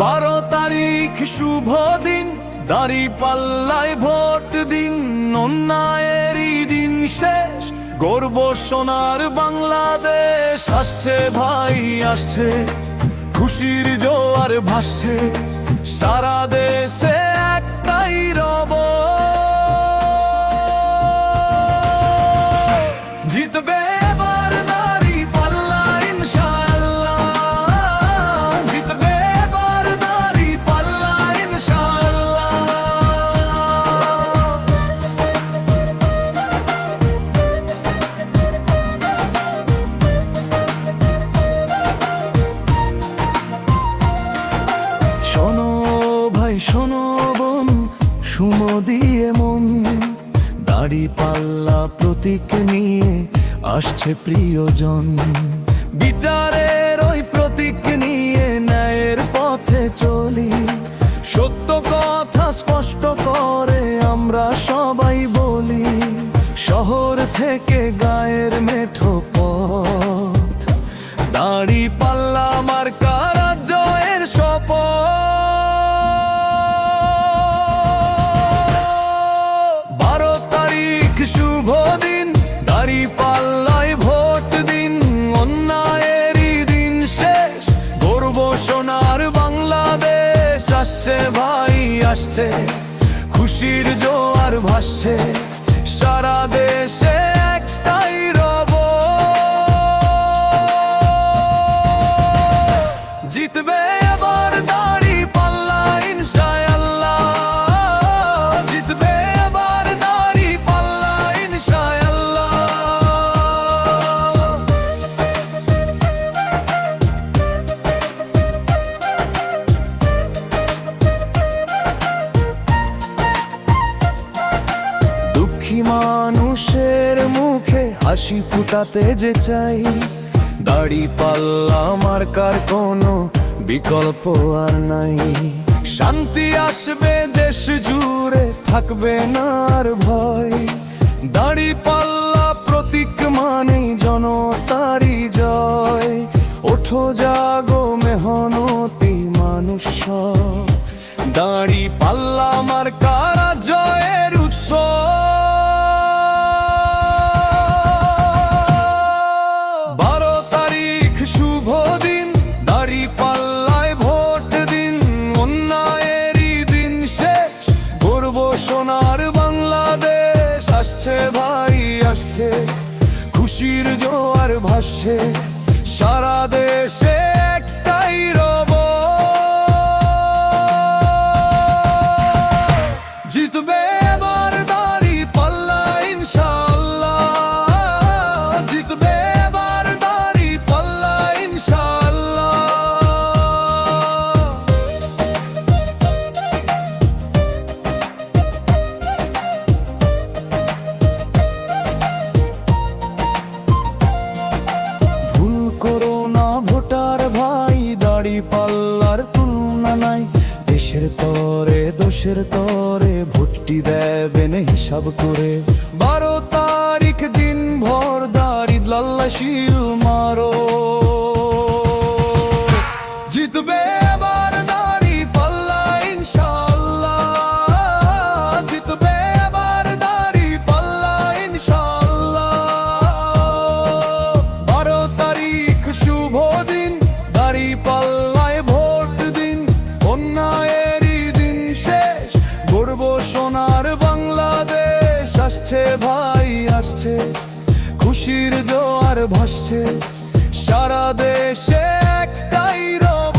বারো তারিখ শুভ দিন, দাড়ি পাল্লায় ভোট দিন, অন্যায়েরই দিন শেষ। গর্ব সোনার বাংলাদেশ আসছে ভাই, আসছে। খুশির জোয়ার ভাসছে। সারা দেশে একটাই রব। জিতবে এবার দাড়ি পাল্লা প্রতীক নিয়ে আসছে প্রিয়জন। বিচারের ওই প্রতীক নিয়ে ন্যায়ের পথে চলি। সত্য কথা স্পষ্ট করে আমরা সবাই বলি। শহর থেকে গায়ের মেঠো পথ, দাড়ি আসছে খুশির জোয়ার ভাসছে সারা দেশে মানুষের মুখে হাসি ফুটাতে যে চাই, দাড়ি পাল্লা মার্কার কোনো বিকল্প আর নাই। শান্তি আসবে দেশ জুড়ে, থাকবে না আর ভয়। দাড়ি পাল্লা প্রতীক মানেই জনতারি জয়। ওঠো জাগো মেহনতি মানুষ দাড়ি পাল্লা মার্কারা জয়ের আসছে ভাই আসছে খুশির জোয়ার ভাসছে সারা দেশে দাড়ি পাল্লার তুলনা নাই। দেশের তরে, দোষের তরে ভুট্টি দেবেন হিসাব করে। বারো তারিখ দিন ভর দাড়ি লাল্লা শিল মারো। জিতবে পাল্লায় ভোট দিন, অন্যায়েরই দিন শেষ। গর্ব সোনার বাংলাদেশ, আসছে ভাই, আসছে। খুশির জোয়ার ভাসছে। সারা দেশে একটাই রব